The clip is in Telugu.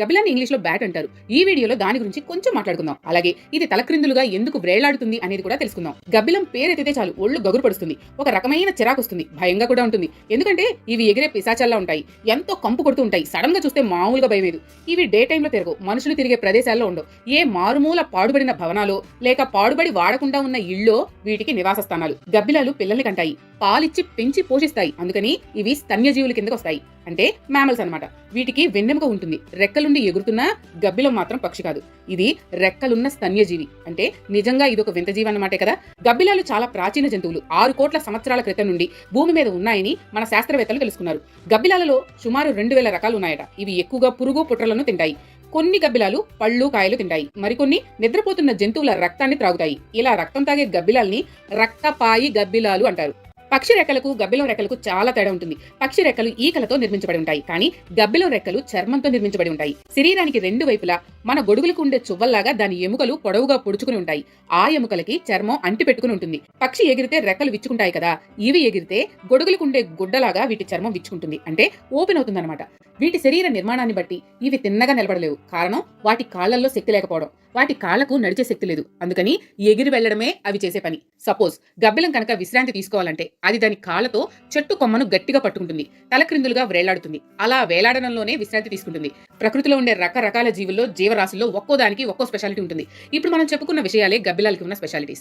గబిలాని ఇంగ్లీష్లో బ్యాట్ అంటారు. ఈ వీడియోలో దాని గురించి కొంచెం మాట్లాడుకుందాం. అలాగే ఇది తలక్రిందులుగా ఎందుకు వ్రేలాడుతుంది అనేది కూడా తెలుసుకుందాం. గబ్బిలం పేరెత్తితే చాలు ఒళ్ళు గగురు పడుతుంది ఒక రకమైన చిరాకొస్తుంది భయంగా కూడా ఉంటుంది. ఎందుకంటే ఇవి ఎగిరే పిశాచాల్లా ఉంటాయి. ఎంతో కంపు కొడుతూ ఉంటాయి. సడన్గా చూస్తే మామూలుగా భయమేదు ఇవి డే టైంలో తిరగవు. మనుషులు తిరిగే ప్రదేశాల్లో ఉండవు. ఏ మారుమూల పాడుబడిన భవనాలో లేక పాడుబడి వాడకుండా ఉన్న ఇళ్ళో వీటికి నివాస స్థానాలు. గబ్బిలాలు పిల్లల్ని కంటాయి. పాలిచ్చి పెంచి పోషిస్తాయి. అందుకని ఇవి స్తన్యజీవుల కిందకు వస్తాయి. అంటే మ్యామల్స్ అనమాట వీటికి వెన్నెముక ఉంటుంది. రెక్కలుండి ఎగురుతున్న గబ్బిలం మాత్రం పక్షి కాదు. ఇది రెక్కలున్న స్తన్యజీవి. అంటే నిజంగా ఇది ఒక వింత జీవి అన్నమాటే కదా? గబ్బిలాలు చాలా ప్రాచీన జంతువులు. ఆరు కోట్ల సంవత్సరాల క్రితం నుండి భూమి మీద ఉన్నాయని మన శాస్త్రవేత్తలు తెలుసుకున్నారు. గబ్బిలాలలో సుమారు రెండు వేల రకాలు ఉన్నాయట ఇవి ఎక్కువగా పురుగు పుట్రలను తింటాయి. కొన్ని గబ్బిలాలు పళ్ళు కాయలు తింటాయి. మరికొన్ని నిద్రపోతున్న జంతువుల రక్తాన్ని త్రాగుతాయి. ఇలా రక్తం తాగే గబ్బిలాల్ని రక్తపాయి గబ్బిలాలు అంటారు. పక్షి రెక్కలకు గబ్బిలం రెక్కలకు చాలా తేడా ఉంటుంది. పక్షి రెక్కలు ఈకలతో నిర్మించబడి ఉంటాయి. కానీ గబ్బిలం రెక్కలు చర్మంతో నిర్మించబడి ఉంటాయి. శరీరానికి రెండు వైపులా మన గొడుగులకు ఉండే చువ్వల్లాగా దాని ఎముకలు పొడవుగా పొడుచుకుని ఉంటాయి. ఆ ఎముకలకి చర్మం అంటి పెట్టుకుని ఉంటుంది. పక్షి ఎగిరితే రెక్కలు విచ్చుకుంటాయి కదా. ఇవి ఎగిరితే గొడుగులకు ఉండే గుడ్డలాగా వీటి చర్మం విచ్చుకుంటుంది. అంటే ఓపెన్ అవుతుందన్నమాట. వీటి శరీర నిర్మాణాన్ని బట్టి ఇవి తిన్నగా నిలబడలేవు. కారణం వాటి కాళ్ళలో శక్తి లేకపోవడం. వాటి కాళ్ళకు నడిచే శక్తి లేదు. అందుకని ఎగిరి వెళ్ళడమే అవి చేసే పని. సపోజ్ గబ్బిలం కనుక విశ్రాంతి తీసుకోవాలంటే అది దాని కాళ్ళతో చెట్టు కొమ్మను గట్టిగా పట్టుకుంటుంది. తలక్రిందులుగా వేలాడుతుంది. అలా వేలాడడంలోనే విశ్రాంతి తీసుకుంటుంది. ప్రకృతిలో ఉండే రకరకాల జీవుల్లో జీవరాశుల్లో ఒక్కో దానికి ఒక్కో స్పెషాలిటీ ఉంటుంది. ఇప్పుడు మనం చెప్పుకున్న విషయాలే గబ్బిలాలకి ఉన్న స్పెషాలిటీస్